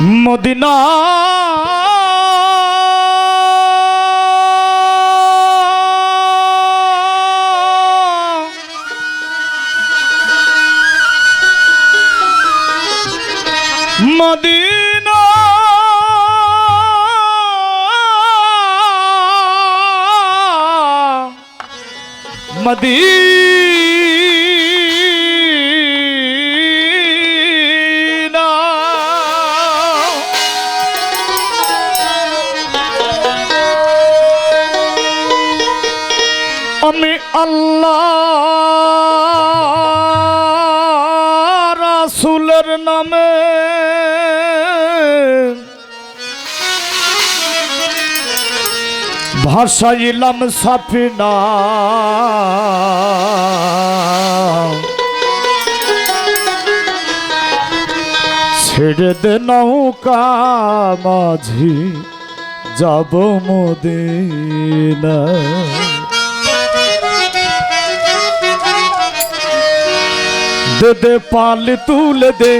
Medina. Medina. Medina. আল্লাহ রাসুলের নামে। ভাসাইলাম সাফিনা। ছেড়ে দে নৌকা মাঝি যাব মদিনা দে দে পালি তুলে দে,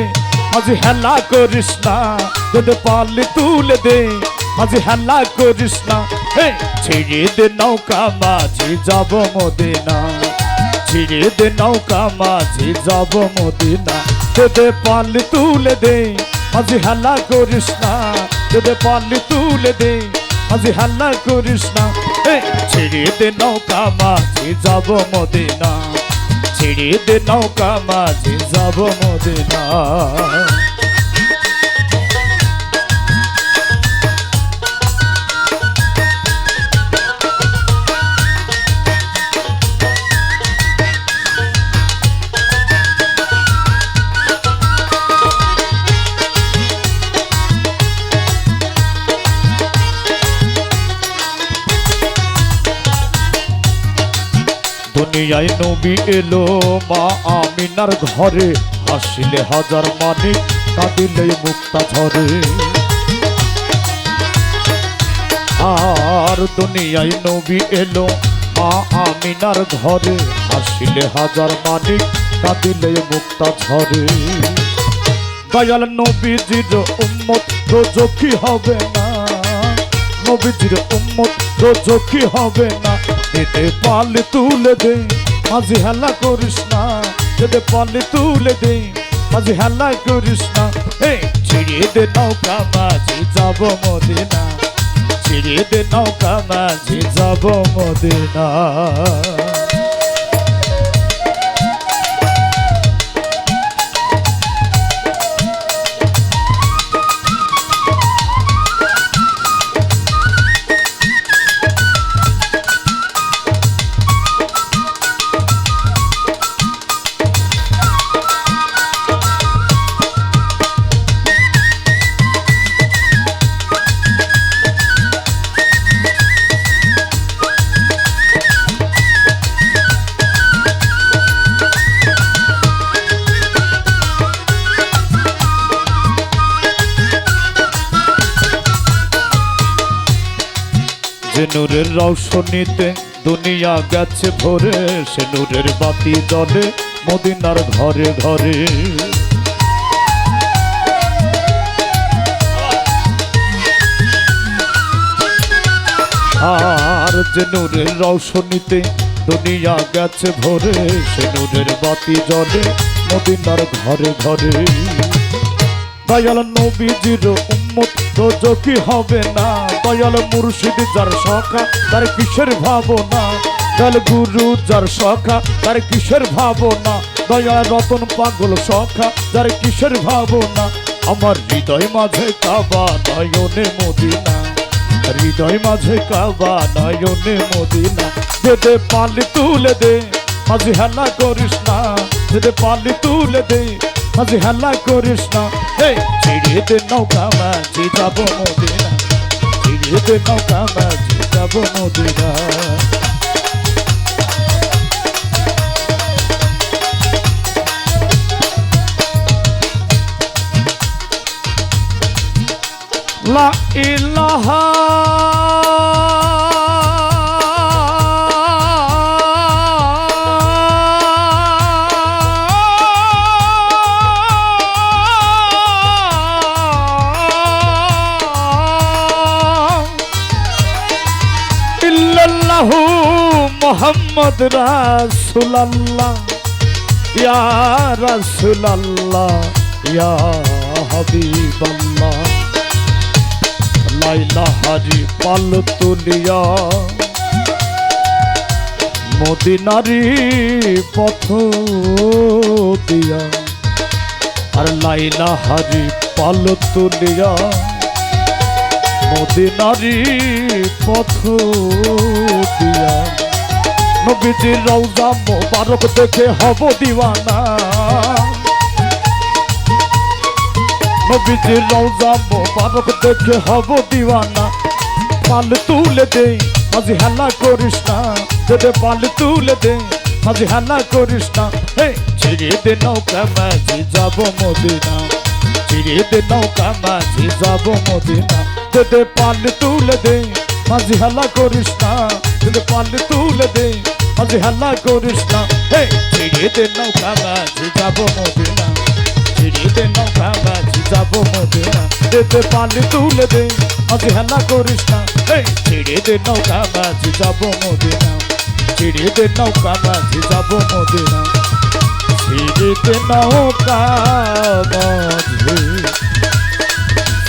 আজ হেলা করিস না। দে দে পালি তুলে দে, আজ হেলা করিস না। হে, ছিড়ে দে নৌকা মাঝি, যাব মদিনা। ছিড়ে দে নৌকা মাঝি, যাব মদিনা। দে দে পালি তুলে দে, আজ হেলা করিস না। দে দে পালি তুলে দে, আজ হেলা করিস না। হে, ছিড়ে দে নৌকা মাঝি, যাব মদিনা। ছেড়ে দে নৌকা মাঝে যাব মদিনা। দুনিয়ায় নবী এলো, মা আমিনার ঘরে। হাসিলে হাজার মানিক কাঁদিলে মুক্তা ঝরে। আর দুনিয়ায় নবী এলো, মা আমিনার ঘরে। হাসিলে হাজার মানিক কাঁদিলে মুক্তা ঝরে। দয়াল নবীজির উম্মত রোজকি হবে না? নবীজির উম্মত রোজকি হবে না? এতে পাল তুলে দে। মাঝে হেলা করিস না, কেটে পাল তুলে দে। মাঝে হেলা করিস না। হে ছিড়িয়ে দে নৌকা, মাঝে যাব মদিনা। ছিড়িয়ে দে নৌকা, মাঝে যাব মদিনা। যে নূরের রৌশনীতে দুনিয়া গেছে ভরে সে নূরের বাতি জলে মদিনার ঘরে ঘরে। আর যে নূরের রৌশনীতে দুনিয়া গেছে ভরে সে নূরের বাতি জলে মদিনার ঘরে ঘরে। দয়াল নবীজির উম্মত তো কি হবে না। দয়াল মুর্শিদ যার সখা, তার কিসের ভাবনা? দয়াল গুরু যার সখা, তার কিসের ভাবনা? দয়াল রতন পাগল সখা, যার কিসের ভাবনা? আমার হৃদয় মাঝে কাবা নয়নে মদিনা। হৃদয় মাঝে কাবা নয়নে মদিনা। দে পালি তুলে দে মাঝে হেলা করিস না। যেতে পালি তুলে দে মাঝে হেলা করিস না। ছিড়িয়ে দে নৌকা মাঝি যাব মদিনা। দে নৌকা মাঝি যাব মদিনা La ইলাহা মোহাম্মদ রাসুলাল্লাহ। ইয়া রাসুলাল্লাহ, ইয়া হাবিবাল্লাহ। লাইলা হারি পাল তুলিয়া মদিনারি পথ দিয়া। আর লাইলা হারি পাল তুলিয়া মদিনারি পথ দিয়া। নবীজির রওজা মোবারক দেখে হব দিওয়ানা। নবীজির রওজা মোবারক দেখে হব দিওয়ানা। পাল তুলে দে, মাঝে হেলা করিস না। তোদের পাল তুলে দে, মাঝে হেলা করিস না। হে, ছিড়ে দে নৌকা, মাঝি যাব মদিনা। ছিড়ে দে নৌকা, মাঝি যাব মদিনা। তোদের পাল তুলে দে, মাঝে হেলা করিস না। তোদের পাল তুলে দে। মাঝে হেলা করিস না। হে ছিড়ে দে নৌকা মাঝি যাব মদিনা। ছিড়ে দে নৌকা মাঝি যাব মদিনা। তোদের পাল তুলে দে মাঝে হেলা করিস না। হে ছিড়ে দে নৌকা মাঝি যাব মদিনা। ছিড়ে দে নৌকা মাঝি যাব মদিনা। ছিড়ে দে নৌকা মাঝি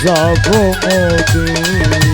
যাব মদিনা।